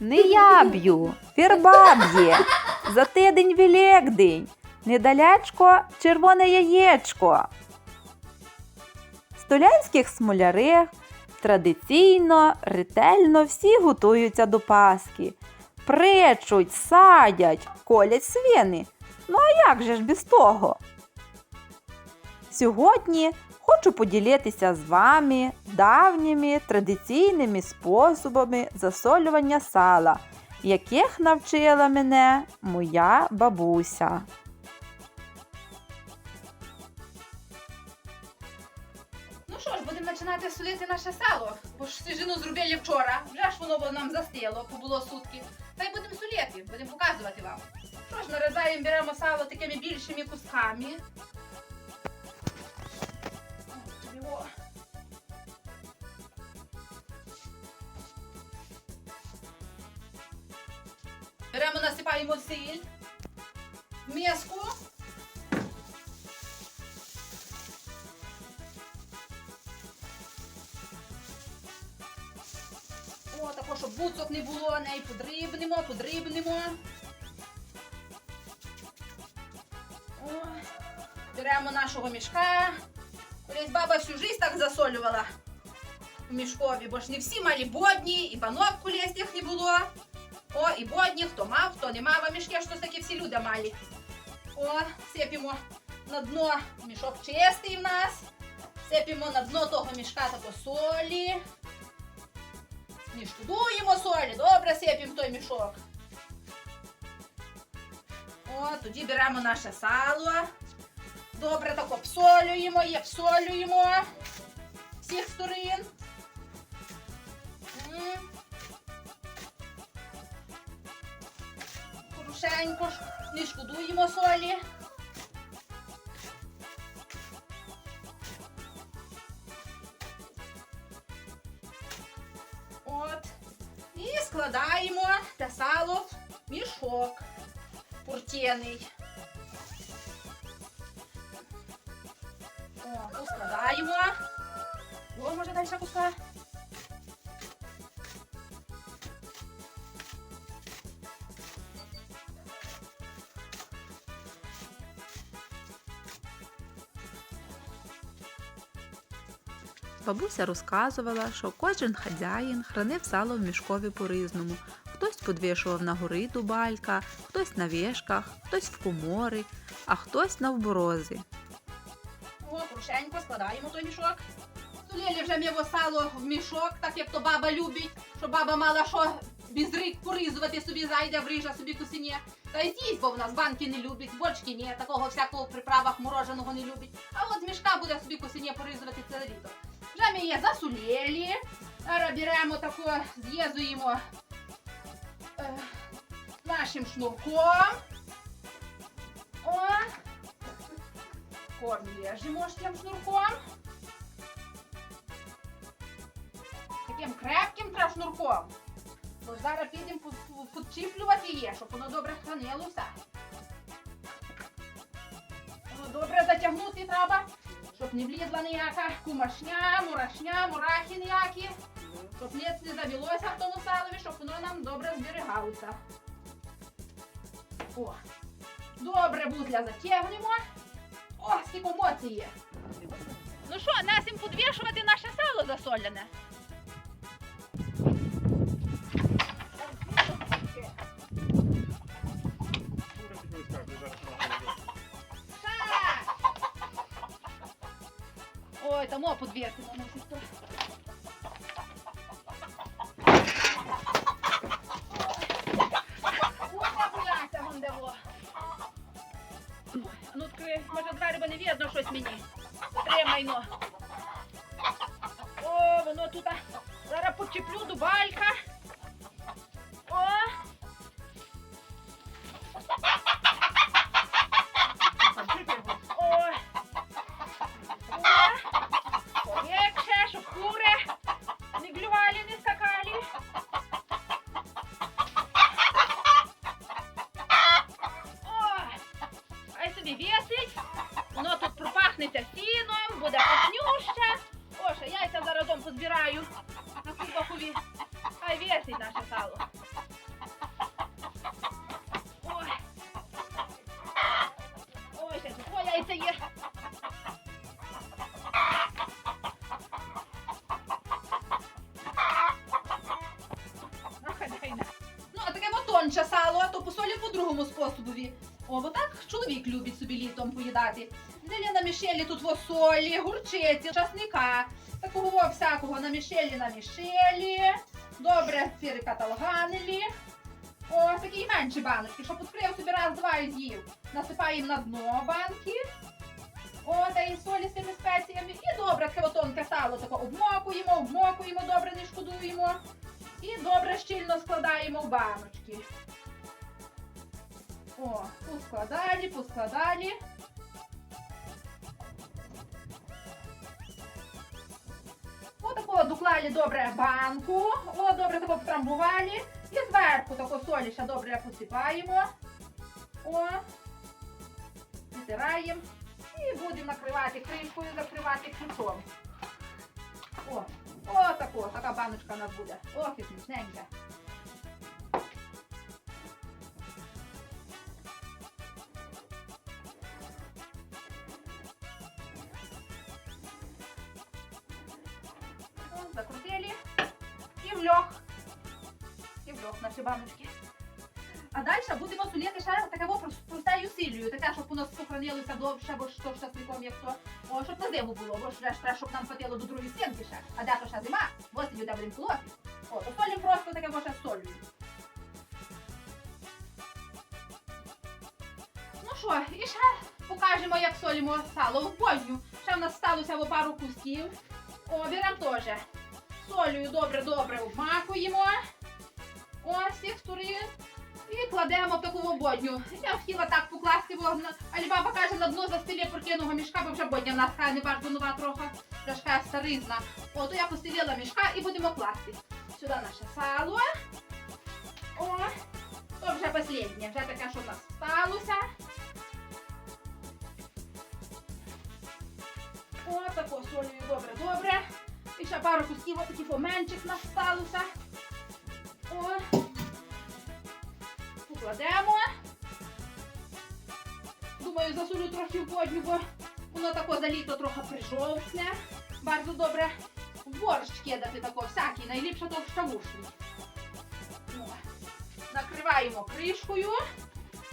Не я б'ю, фірба б'є. За тидень Великдень. Недалечко червоне яєчко. Столянських смолярих традиційно, ретельно всі готуються до Пасхи. Пречуть, садять, колять свини. Ну а як же ж без того? Сьогодні хочу поділитися з вами давніми традиційними способами засолювання сала, яких навчила мене моя бабуся. Ну що ж, будемо починати солити наше сало. Бо ж свіжину зробили вчора. Вже ж воно нам застило, побуло сутки. Та й будемо солити, будемо показувати вам. Що ж, нарізаємо, беремо сало такими більшими кусками. О. Беремо, насипаємо сіль в миску. О, тако, щоб буцок не було, неї подрібнемо, подрібнемо. О, беремо нашого мішка. Колись баба всю жизнь так засолювала у мішкові, бо ж не всі мали бодні, і банок колись їх не було. О, і бодні, хто мав, хто не мав, а мішки що такі всі люди мали. О, сипемо на дно мішок чистий в нас. Сипемо на дно того мішка тако солі. Не шкодуємо солі, добре сипемо в той мішок. О, тоді беремо наше сало. Добре так обсолюємо і обсолюємо всіх сторін. Хорошенько не шкодуємо солі. От. І складаємо те сало в мішок пуртєний. Складаємо. О, може далі куска. Бабуся розказувала, що кожен хазяїн хранив сало в мішкові по-різному. Хтось подвішував на гори дубалька, хтось на вішках, хтось в комори, а хтось на вборозі. О, крушенько, складаємо той мішок. Сулєлі вже м'яво сало в мішок, так як то баба любить, що баба мала що без рик порізувати собі зайде, вріжа собі кусині. Та й з'їсть, бо в нас банки не любить, бочки ні, такого всякого в приправах мороженого не любить. А от з мішка буде собі кусині порізувати ціле літо. Вже ми є засулєлі. Зараз беремо тако, з'єзуємо е, нашим шнурком. Корм режемо тим шнурком. Таким крепким треба шнурком. Бо зараз підемо підчіплювати її, щоб воно добре хранилося. Воно добре затягнути треба, щоб не влізла ніяка кумашня, мурашня, мурахи ніякі. Щоб ніц не завілося в тому салові, щоб воно нам добре зберігалося. О, добре бутля затягнемо. О, скільки емоцій є. Ну що, нас їм підвішувати наше сало засолене? Ой, там о, підвірти мусить. то. мені. Тримай, ну. То посолю по другому способові. О, бо так чоловік любить собі літом поїдати. Взяли на мішелі тут во солі, гурчиці, часника. Такого всякого на мішелі, на мішелі. Добре перекаталганили. О, такі менші баночки, щоб відкрив собі раз, два і з'їв. Насипаємо на дно банки. О, та і солі з тими спеціями. І добре, тонке сало тако обмокуємо, обмокуємо, добре не шкодуємо. І добре щільно складаємо в баночки. О, поскладали, поскладали. Отако доклали добре банку. О, добре тако потрамбували. І зверху тако солі ще добре посипаємо. О, витираємо. І будемо накривати кришкою, закривати ключом. О, о, тако, така баночка у нас буде. Ох, і смачненька. Закрутили. І в льох. І в льох наші баночки. А далі будемо солити ще прос- простою сіллю, таке, щоб нас сохранилося довше, бо що ж часником, як то. О, щоб на зиму було, бо ж треба, щоб нам хватило до другої стінки ще. А де ще зима, осінню де будемо колоти. О, то солі просто таке може солю. Ну що, і ще покажемо, як солимо сало в бодню. Ще в нас сталося пару кусків. О, беремо теж. Солею добре-добре обмакуємо. Ось всіх сторін. І кладемо в таку водню. Я хотіла так покласти, бо на- каже, на дно застелі прокиного мішка, бо вже бодня в нас хай не bardzo нова трохи, трошки старизна. О, я постелила мішка і будемо класти. Сюди наше сало. О, то вже останнє, вже таке, що в нас сталося. О, тако солюю добре-добре. Пару кусків отаких поменших нас сталося. О, покладемо. Думаю, засолю трохи в водню, бо воно тако за літо трохи прижовсне. Bardzo добре в борщ кидати тако всякий, найліпше то в щавушний. О, Накриваємо кришкою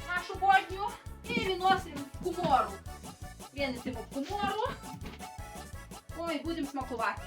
нашу водню і виносимо в кумору. Винесемо в кумору. Ой, будемо смакувати.